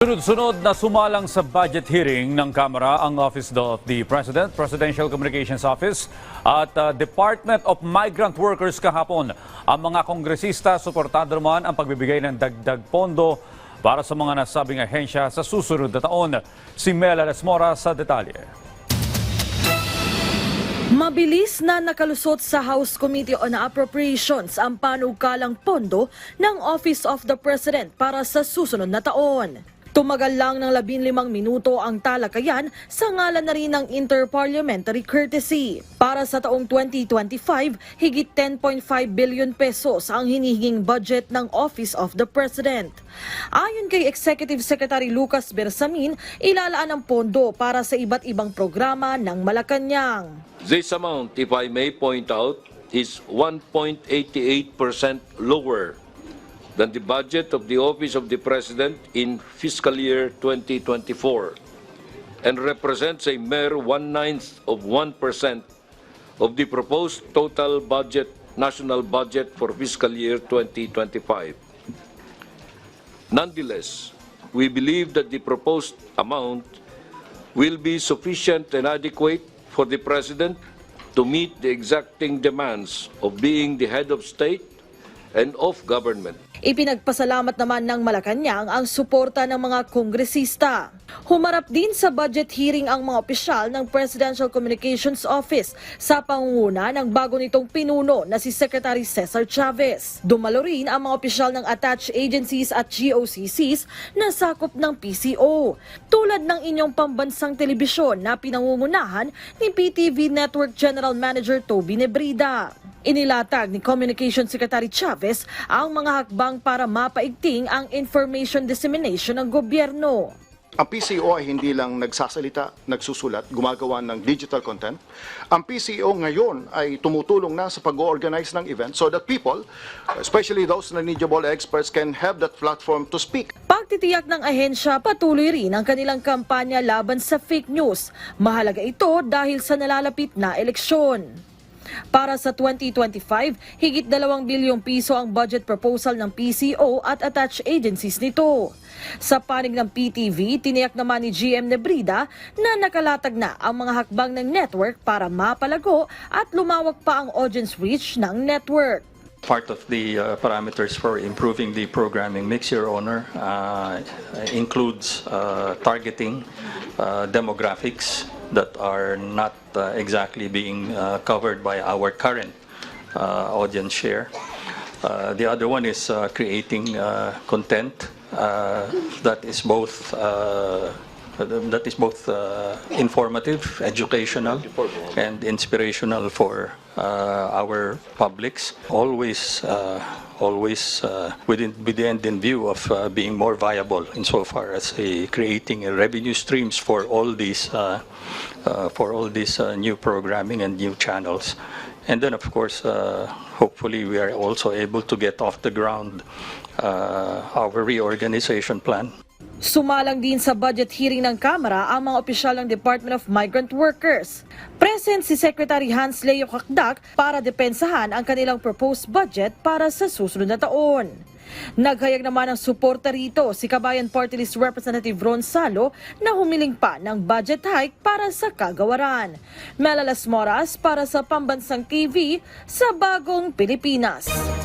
Sunod-sunod na sumalang sa budget hearing ng Kamara ang Office of the President, Presidential Communications Office at uh, Department of Migrant Workers kahapon. Ang mga kongresista suportado naman ang pagbibigay ng dagdag pondo para sa mga nasabing ahensya sa susunod na taon. Si Mela Lesmora sa detalye. Mabilis na nakalusot sa House Committee on Appropriations ang panukalang pondo ng Office of the President para sa susunod na taon. Tumagal lang ng 15 minuto ang talakayan sa ngalan na rin ng interparliamentary courtesy. Para sa taong 2025, higit 10.5 billion pesos ang hinihinging budget ng Office of the President. Ayon kay Executive Secretary Lucas Bersamin, ilalaan ang pondo para sa iba't ibang programa ng Malacanang. This amount, if I may point out, is 1.88% lower than the budget of the Office of the President in fiscal year 2024 and represents a mere one-ninth of 1% of the proposed total budget, national budget for fiscal year 2025. Nonetheless, we believe that the proposed amount will be sufficient and adequate for the President to meet the exacting demands of being the head of state and of government. Ipinagpasalamat naman ng Malacanang ang suporta ng mga kongresista. Humarap din sa budget hearing ang mga opisyal ng Presidential Communications Office sa pangunguna ng bago nitong pinuno na si Secretary Cesar Chavez. Dumalo rin ang mga opisyal ng attached agencies at GOCCs na sakop ng PCO. Tulad ng inyong pambansang telebisyon na pinangungunahan ni PTV Network General Manager Toby Nebrida. Inilatag ni Communication Secretary Chavez ang mga hakbang para mapaigting ang information dissemination ng gobyerno. Ang PCO ay hindi lang nagsasalita, nagsusulat, gumagawa ng digital content. Ang PCO ngayon ay tumutulong na sa pag-organize ng event so that people, especially those knowledgeable experts, can have that platform to speak. Pagtitiyak ng ahensya, patuloy rin ang kanilang kampanya laban sa fake news. Mahalaga ito dahil sa nalalapit na eleksyon. Para sa 2025, higit 2 bilyong piso ang budget proposal ng PCO at attached agencies nito. Sa panig ng PTV, tiniyak naman ni GM Nebrida na nakalatag na ang mga hakbang ng network para mapalago at lumawak pa ang audience reach ng network. Part of the uh, parameters for improving the programming mix, Your Honor, uh, includes uh, targeting uh, demographics that are not uh, exactly being uh, covered by our current uh, audience share. The other one is creating content that is both that is both uh, informative, educational, and inspirational for uh, our publics. Always, uh, always uh, within with the end in view of uh, being more viable insofar as a, creating revenue streams for all these uh, uh, for all these uh, new programming and new channels. And then, of course, uh, hopefully, we are also able to get off the ground uh, our reorganization plan. Sumalang din sa budget hearing ng Kamara ang mga opisyal ng Department of Migrant Workers. Present si Secretary Hans Leo Kakdak para depensahan ang kanilang proposed budget para sa susunod na taon. Naghayag naman ng suporta rito si Kabayan Party List Representative Ron Salo na humiling pa ng budget hike para sa kagawaran. Melalas Moras para sa Pambansang TV sa Bagong ng Pilipinas.